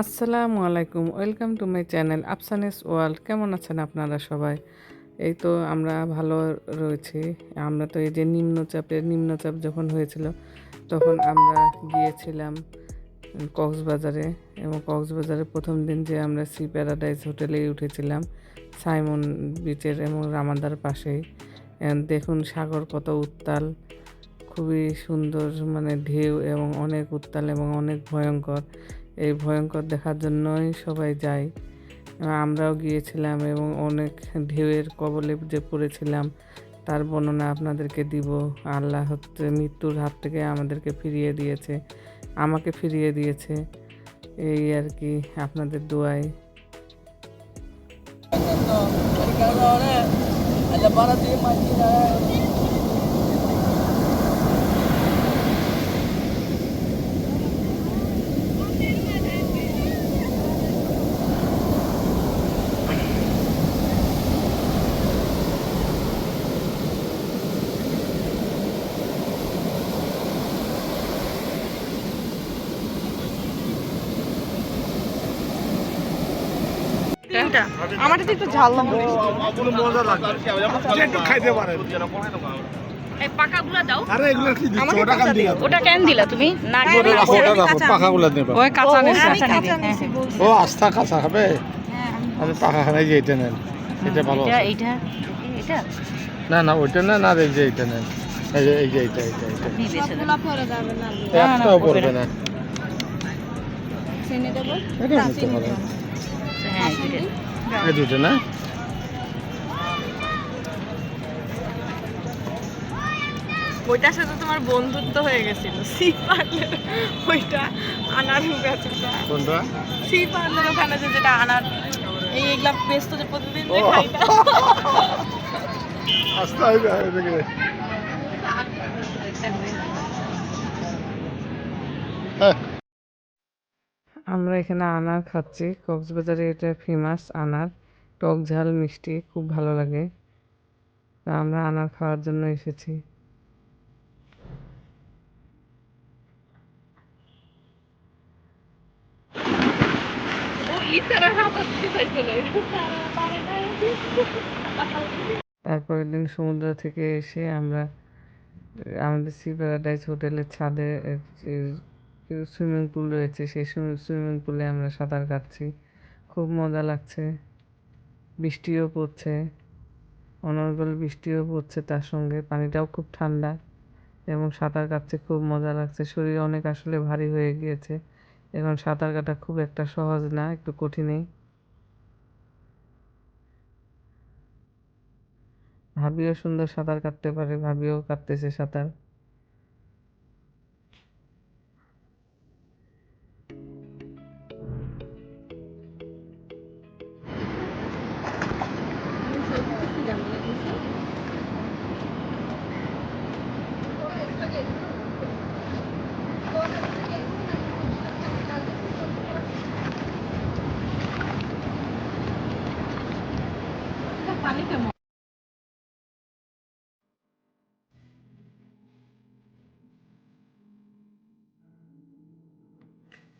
আসসালামু আলাইকুম, welcome to my channel Afsani's world. কেমন আছেন আপনারা সবাই? এই তো আমরা ভালো রয়েছি। আমরা তো এই যে নিম্নচাপে, নিম্নচাপ যখন হয়েছিল, তখন আমরা গিয়েছিলাম কক্সবাজারে এবং কক্সবাজারে প্রথম দিন যে আমরা সি প্যারাডাইজ হোটেলে উঠেছিলাম, সাইমন বিচের এবং রামাদার পাশেই। দেখুন সাগর কত উত্তাল, খুবই সুন্দর মানে ঢেউ এবং অনেক উত্তাল এবং অনেক ভয়ঙ্কর। এই ভয়ঙ্কর দেখার জন্যই সবাই যায়। আমরাও গিয়েছিলাম এবং অনেক ঢেউয়ের কবলে যে পড়েছিলাম, তার বর্ণনা আপনাদেরকে দিব। আল্লাহ হচ্ছে মৃত্যুর হাত থেকে আমাদেরকে ফিরিয়ে দিয়েছে, আমাকে ফিরিয়ে দিয়েছে। এই আর কি আপনাদের দোয়ায়। তিনটা। আমারটা একটু ঝাল লাগবে মজা লাগবে একটু খাইতে পারেন। ও, আস্থা কাঁচা খাবে আমি পাখা খাই যে এটা নেন এটা ভালো না না ওইটা না না এই যে এটা নেন। এই যে এই যে এটা এটা একটাও পড়বে না। এটা নিতে পারেন হ্যাঁ এটা এই দুটো না? ওইটার সাথে তোমার বন্ধুত্ব হয়ে গেছিল। সি পার্লার ওইটা আনার বেচাটা কোনটা? সি পার্লার ওখানে যে যেটা আনার এই এগুলা বেস্ট যে প্রতিদিন যে ও। খাই না আস্থা হইবে এদিকে হ্যাঁ আমরা এখানে আনার খাচ্ছি। কক্সবাজারে এটা ফেমাস আনার। টক ঝাল, মিষ্টি, খুব ভালো লাগে। তা আমরা আনার খাওয়ার জন্য এসেছি। তারপরের দিন সমুদ্র থেকে এসে আমরা, আমাদের সি প্যারাডাইস হোটেলের ছাদে সুইমিং পুল রয়েছে, সেই সুইমিং পুলে আমরা সাঁতার কাটছি। খুব মজা লাগছে। বৃষ্টিও পড়ছে। অনর্গল বৃষ্টিও পড়ছে তার সঙ্গে। পানিটাও খুব ঠান্ডা এবং সাঁতার কাটতে খুব মজা লাগছে। শরীর অনেক আসলে ভারী হয়ে গিয়েছে। এখন সাঁতার কাটা খুব একটা সহজ না, একটু কঠিনই। ভাবিও সুন্দর সাঁতার কাটতে পারে, ভাবিও কাটতেছে সাঁতার।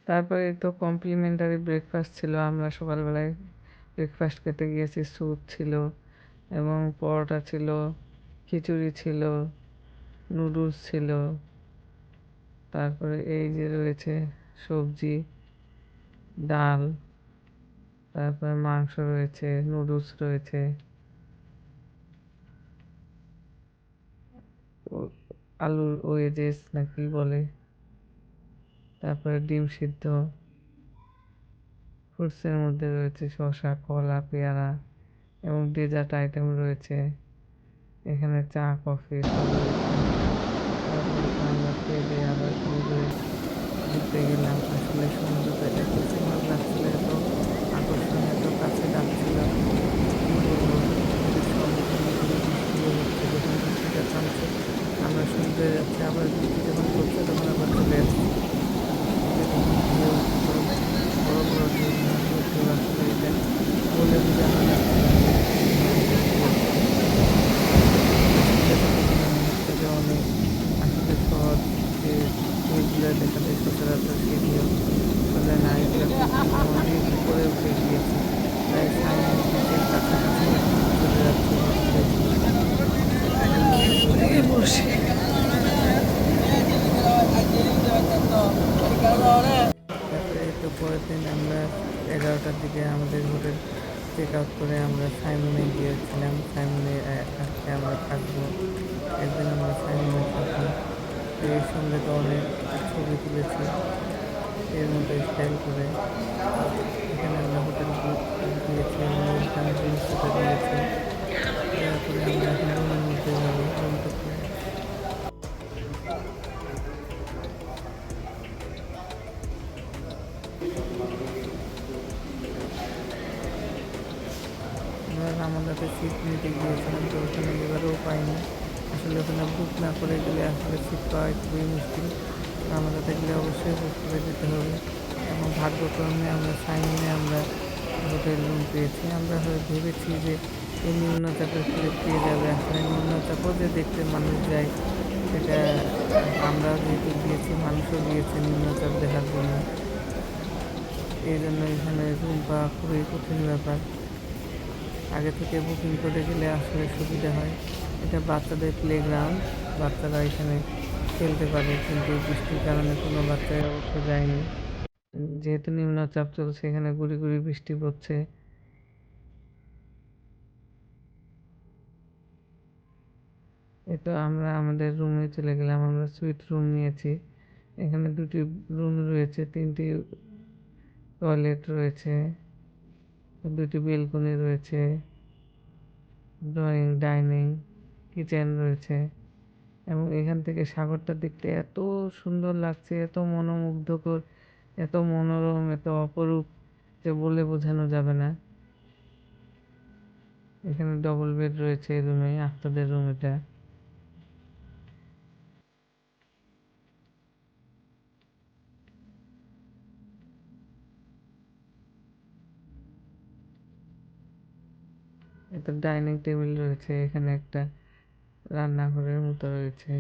তারপরে তো কমপ্লিমেন্টারি ব্রেকফাস্ট ছিল, আমরা সকালবেলায় ব্রেকফাস্ট খেতে গিয়েছি, স্যুপ ছিল এবং পরোটা ছিল, খিচুড়ি ছিল নুডলস ছিল, তারপরে এই যে রয়েছে সবজি, ডাল, তারপরে মাংস রয়েছে নুডলস রয়েছে। আলুর ওয়েজেস না কি বলে। তারপরে ডিম সিদ্ধ। ফ্রুটসের মধ্যে রয়েছে শসা, কলা, পেয়ারা এবং ডেজার্ট আইটেম রয়েছে। এখানে চা, কফি আমরা খেয়ে দিয়ে আবার সমুদ্রে ঘুরতে গেলাম। আসলে সমুদ্রটা এত সুন্দর লাগছিল এত আকর্ষণীয় এত কাছে লাগছিল কি বলব সমুদ্রের মধ্যে বৃষ্টিও হচ্ছে যখন বৃষ্টিটা থামছে আমরা সমুদ্রে যাচ্ছি আবার বৃষ্টি যখন পড়ছে তখন আবার চলে যাচ্ছি এরকম ঢেউ উঠতো, বড় বড় ঢেউ ঢেউ আসলে এটা বলে বোঝানো যাচ্ছে না যে অনেক আসলে শহর যে ঢেউগুলো দেখা যায় সচরাচর সেই ঢেউ আসলে না এটা পরের দিন আমরা এগারোটার দিকে আমাদের হোটেল চেক আউট করে আমরা সাইমনে গিয়েছিলাম। সাইমনে আজকে আমরা থাকব। একদিন আমরা সাইমনে থাকব। এর সঙ্গে তো অনেক ছবি তুলেছি। এর মতো স্টাইল করে এখানে আমরা হোটেল দিয়েছি ওইখানে ড্রিঙ্কসটা দিয়েছি। তারপরে আমরা এখন যাব। রামাদাতে সিট নিতে গিয়েছিলাম তো ওখানে এবারেও পাইনি আসলে ওখানে বুক না করে গেলে আসলে সিট পাওয়া খুবই মুশকিল। রামাদাতে গেলে অবশ্যই বুক করে যেতে হবে। এবং ভাগ্যক্রমে আমরা সাইনে আমরা হোটেল রুম পেয়েছি। আমরা ভেবেছি যে এই নিম্নচাপের ফ্লেট পেয়ে যাবে। আসলে নিম্নচাপও যে দেখতে মানুষ যায়, সেটা আমরা যেহেতু গিয়েছি, মানুষও গিয়েছে নিম্নচাপ দেখার জন্য। এই জন্য এখানে রুম পাওয়া খুবই কঠিন ব্যাপার। আগে থেকে বুকিং করে গেলে আসলে সুবিধা হয়। এটা বাচ্চাদের প্লেগ্রাউন্ড বাচ্চারা এখানে খেলতে পারে, কিন্তু বৃষ্টির কারণে কোনো বাচ্চাই অবশ্য যায়নি। যেহেতু নিম্নচাপ চলছে, এখানে গুড়ি গুড়ি বৃষ্টি পড়ছে। তো আমরা আমাদের রুমে চলে গেলাম, আমরা সুইট রুম নিয়েছি। এখানে দুটি রুম রয়েছে, তিনটি টয়লেট রয়েছে। দুটি বেলকনি রয়েছে, ড্রয়িং, ডাইনিং, কিচেন রয়েছে এবং এখান থেকে সাগরটা দেখতে এত সুন্দর লাগছে, এত মনোমুগ্ধকর, এত মনোরম, এত অপরূপ যে বলে বোঝানো যাবে না। এখানে ডবল বেড রয়েছে রুমে আফতাদের রুম এটা। একটা ডাইনিং টেবিল রয়েছে, এখানে একটা রান্নাঘরের মতো রয়েছে।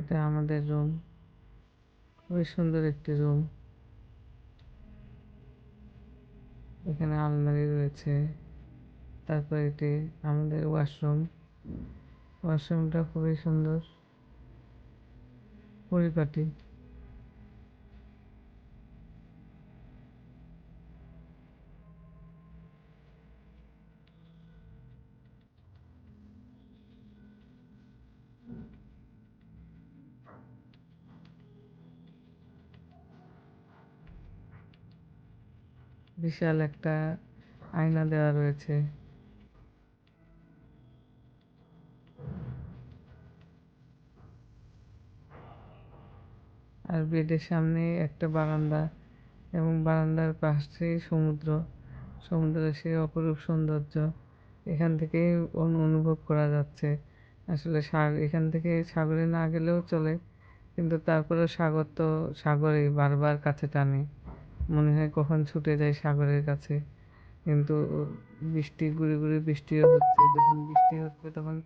এটা আমাদের রুম। খুবই সুন্দর একটি রুম। এখানে আলমারি রয়েছে। তারপর এটি আমাদের ওয়াশরুম ওয়াশরুমটা খুবই সুন্দর। পরিপাটি। বিশাল একটা আয়না দেওয়া রয়েছে। আর বেডের সামনে একটা বারান্দা এবং বারান্দার পাশেই সমুদ্র। সমুদ্রের সেই অপরূপ সৌন্দর্য এখান অনু- অনুভব করা যাচ্ছে। আসলে সাগ, এখান থেকে সাগরে না গেলেও চলে, কিন্তু তারপরে সাগর তো সাগরেই বারবার কাছে টানে। মনে হয় কখন ছুটে যায় সাগরের কাছে। কিন্তু বৃষ্টি, গুড়ি গুড়ি বৃষ্টিও হচ্ছে। যখন বৃষ্টি হচ্ছে তখন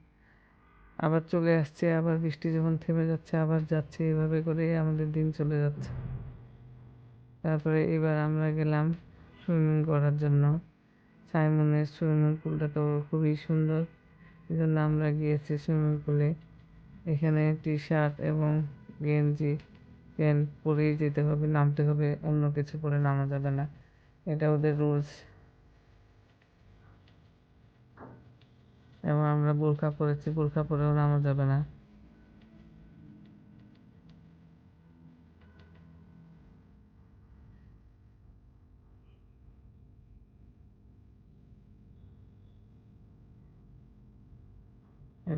আবার চলে আসছে, আবার বৃষ্টি যখন থেমে যাচ্ছে, আবার যাচ্ছে, এভাবে করেই আমাদের দিন চলে যাচ্ছে। তারপরে এবার আমরা গেলাম সুইমিং করার জন্য। সাইমনের সুইমিং পুলটা তো খুবই সুন্দর। এই জন্য আমরা গিয়েছি সুইমিং পুলে। এখানে টি শার্ট এবং গেঞ্জি, প্যান্ট পরেই যেতে হবে, নামতে হবে, অন্য কিছু পরে নামা যাবে না। এটা ওদের রুলস। এবং আমরা বোরখা পরেছি, বোরখা পরেও নামা যাবে না।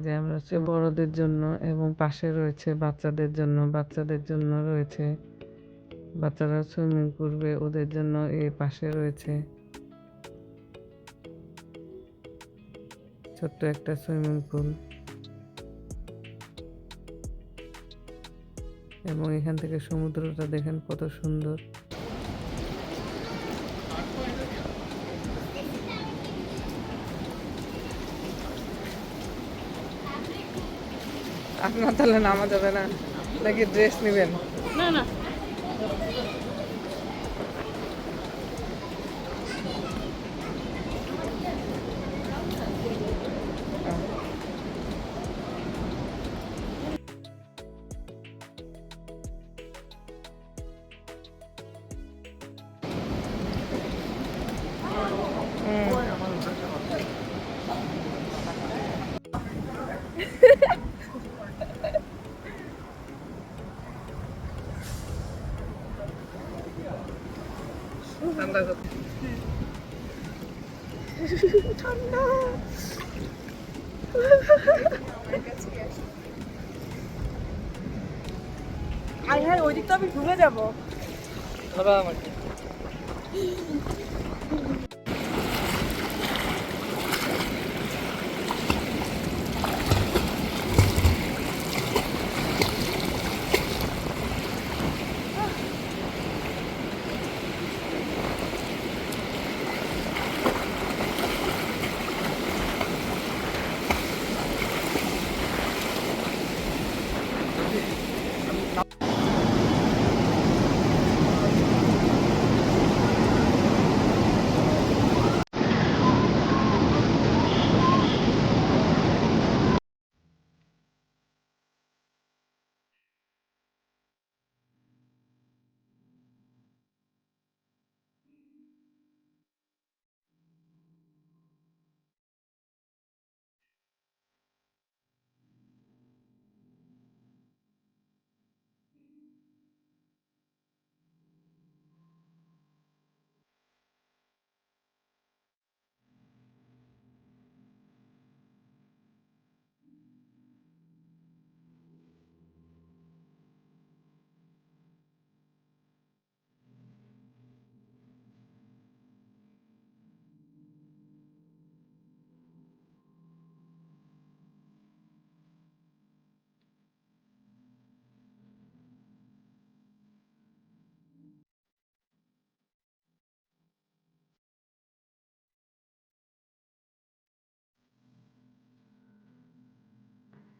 যে আমরা হচ্ছে বড়দের জন্য এবং পাশে রয়েছে বাচ্চাদের জন্য বাচ্চাদের জন্য রয়েছে। বাচ্চারা সুইমিং করবে, ওদের জন্য এই পাশে রয়েছে। ছোট্ট একটা সুইমিং পুল। এবং এখান থেকে সমুদ্রটা দেখেন কত সুন্দর। আপনার তাহলে নামা যাবে না। নাকি ড্রেস নেবেন? না না। আই হ্যাঁ ওই দিক তো আমি ভুলে যাব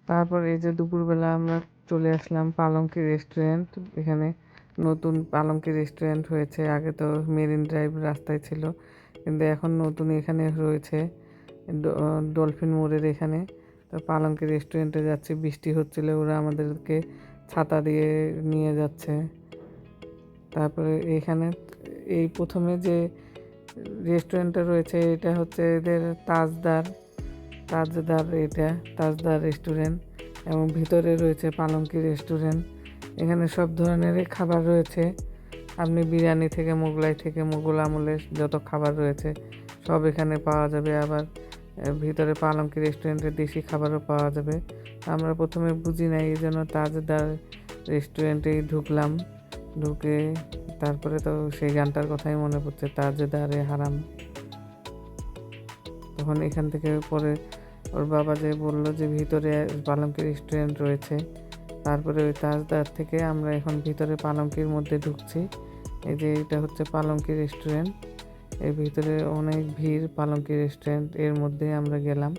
তারপর এই যে দুপুরবেলা আমরা চলে আসলাম পালঙ্কি রেস্টুরেন্ট এখানে নতুন পালঙ্কি রেস্টুরেন্ট হয়েছে। আগে তো মেরিন ড্রাইভ রাস্তায় ছিল, কিন্তু এখন নতুন এখানে রয়েছে ডলফিন মোড়ের এখানে। তো পালঙ্কি রেস্টুরেন্টে যাচ্ছি, বৃষ্টি হচ্ছিল, ওরা আমাদেরকে ছাতা দিয়ে নিয়ে যাচ্ছে। তারপরে এখানে এই প্রথমে যে রেস্টুরেন্টটা রয়েছে, এটা হচ্ছে এদের তাজদার। তাজদার এটা, তাজদার রেস্টুরেন্ট এবং ভিতরে রয়েছে পালঙ্কি রেস্টুরেন্ট এখানে সব ধরনেরই খাবার রয়েছে। আপনি বিরিয়ানি থেকে মোগলাই থেকে মোগল আমলের যত খাবার রয়েছে, সব এখানে পাওয়া যাবে। আবার ভিতরে পালঙ্কি রেস্টুরেন্টে দেশি খাবারও পাওয়া যাবে। আমরা প্রথমে বুঝি নাই এই জন্য তাজদার রেস্টুরেন্টেই ঢুকলাম। ঢুকে তারপরে তো সেই গানটার কথাই মনে পড়ছে, তাজদারে হারাম। তখন এখান থেকে পরে ওর বাবা যে বলল যে ভিতরে পালঙ্কি রেস্টুরেন্ট রয়েছে, তারপরে ওই তাজদার থেকে আমরা এখন ভিতরে পালঙ্কির মধ্যে ঢুকছি। এই যে এটা হচ্ছে পালঙ্কি রেস্টুরেন্টের ভিতরে অনেক ভিড় পালঙ্কি রেস্টুরেন্টের মধ্যে আমরা গেলাম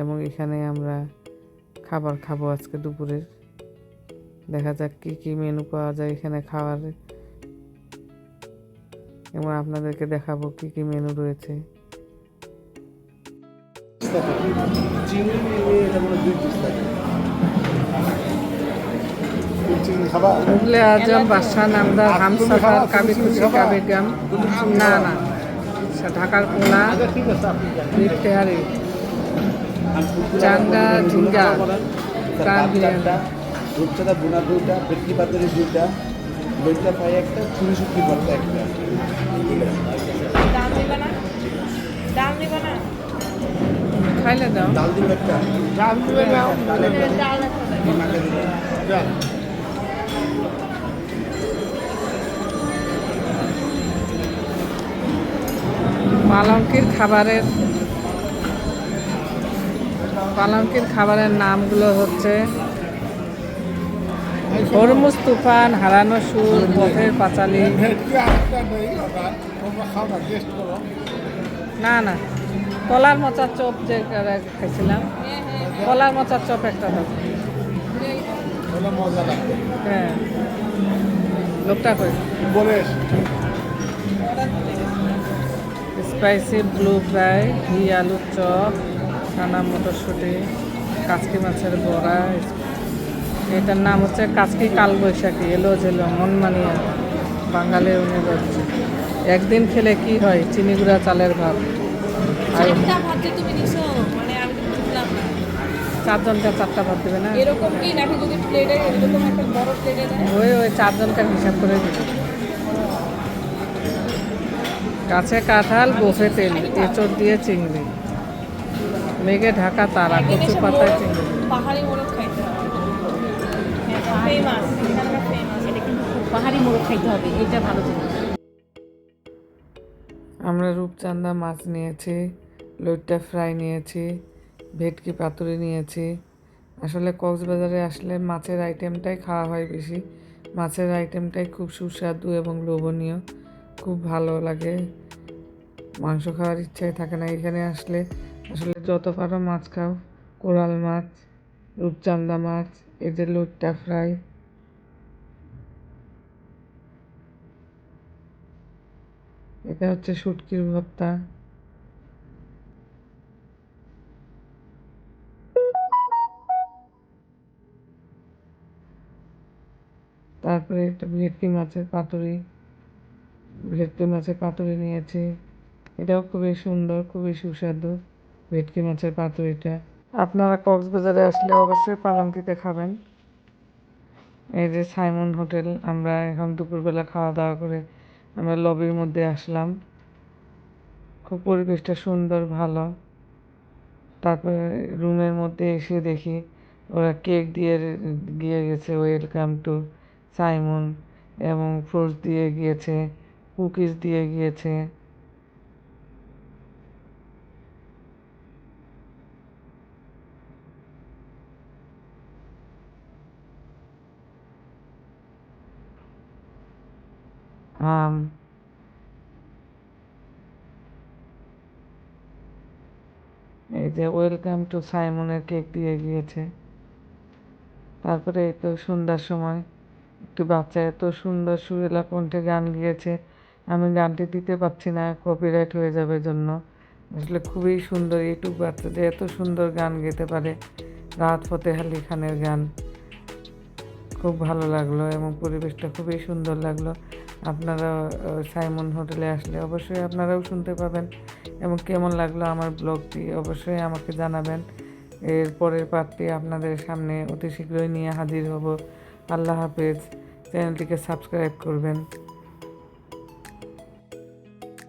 এবং এখানে আমরা খাবার খাব আজকে দুপুরের। দেখা যাক কী কী মেনু পাওয়া যায় এখানে খাওয়ার। এবং আপনাদেরকে দেখাবো কী কী মেনু রয়েছে। চিংড়ি এটা হয় দুই পিস থাকে মুগলে আজম বাদশাহ নামদার হামসাফার কাবি খুশি কাবি গাম। না না। সে ঢাকার কোলা আচ্ছা ঠিক আছে আপনি যান। ইফতেহারি চাঙ্গা ঝিঙ্গা প্রাণ রূপচাঁদা বোনা দুইটা ভেটকি পাতারি দুইটা লইটা ফ্রাই একটা চুরি শুটকি ভর্তা একটা। ডাল দিবা না? ডাল দিবা না? খাইলে দাও। ডাল দিব একটা। ডাল দিবে নাও ডাল যান। পালঙ্কির খাবারের পালঙ্কির খাবারের নামগুলো হচ্ছে হরমুজ তুফান হারানো সুর পথের পাঁচালি। না না। কলার মোচার চপ যে খাইছিলাম, কলার মোচার চপ একটা হবে হ্যাঁ। লোকটা কই? স্পাইসি, ব্লু ফ্রাই, ঘি, আলুর চপ টানা মটরশুঁটি, কাচকি মাছের বড়া এটার নাম হচ্ছে কাচকি কালবৈশাখী, এলো ঝেলো, মন মানিয়া বাঙালির অনিবার্য একদিন খেলে কি হয়? চিনি গুঁড়া চালের ভাত। চারটা ভাত যে তুমি নিছো? মানে আমি তো বুঝলাম না। চারজনকে চারটা ভাত দেবে না? এরকম কি নাকি যদি প্লেটে এরকম একটা বড় প্লেটে দেয়? ওই ওই চারজনকার হিসাব করে দিবে। গাছে কাঁঠাল বসে তেল এঁচড় দিয়ে চিংড়ি। মেঘে ঢাকা তারা কচু পাতায় চিংড়ি। পাহাড়ি মোড়ক খাইতে হবে। পাহাড়ি মোড়ক খাইতে হবে এটা ভালো জিনিস। আমরা রূপচাঁদা মাছ নিয়েছি, লইট্টা ফ্রাই নিয়েছি, ভেটকি পাতুরি নিয়েছি। আসলে কক্সবাজারে আসলে মাছের আইটেমটাই খাওয়া হয় বেশি। মাছের আইটেমটাই খুব সুস্বাদু এবং লোভনীয়, খুব ভালো লাগে। মাংস খাওয়ার ইচ্ছাই থাকে না। এখানে আসলে আসলে যত পারো মাছ খাও। কোরাল মাছ, রূপচাঁদা মাছ, এই যে লইট্টা ফ্রাই। এটা হচ্ছে শুটকির ভর্তা। তারপরে একটা ভেটকি মাছের পাতুরি। ভেটকি মাছের পাতুরি নিয়েছি। এটাও খুবই সুন্দর, খুবই সুস্বাদু ভেটকি মাছের পাতুরিটা। আপনারা কক্সবাজারে আসলে অবশ্যই পালঙ্কিতে খাবেন। এই যে সাইমন হোটেল, আমরা এখন দুপুরবেলা খাওয়া দাওয়া করে আমরা লবির মধ্যে আসলাম। খুব পরিবেশটা সুন্দর, ভালো। তারপরে রুমের মধ্যে এসে দেখি ওরা কেক দিয়ে গিয়ে গেছে ওয়েলকাম টু সাইমন এবং ফ্রুটস দিয়ে গিয়েছে কুকিজ দিয়ে গিয়েছে। আম এই যে ওয়েলকাম টু সাইমনের কেক দিয়ে গিয়েছে। তারপরে এই তো সন্ধ্যার সময়। একটু বাচ্চা এত সুন্দর সুরেলা কণ্ঠে গান গিয়েছে। আমি গানটি দিতে পারছি না কপিরাইট হয়ে যাবে জন্য। আসলে খুবই সুন্দর ইউটিউব বাচ্চা যে এত সুন্দর গান গেতে পারে। রাত ফতেহ আলী খানের গান। খুব ভালো লাগল এবং পরিবেশটা খুবই সুন্দর লাগল। আপনারা সাইমন হোটেলে আসলে অবশ্যই আপনারাও শুনতে পাবেন। এবং কেমন লাগল আমার ব্লগটি অবশ্যই আমাকে জানাবেন। এর পরের পার্টটি আপনাদের সামনে অতি শীঘ্রই নিয়ে হাজির হব। আল্লাহ হাফেজ। চ্যানেলটিকে সাবস্ক্রাইব করবেন।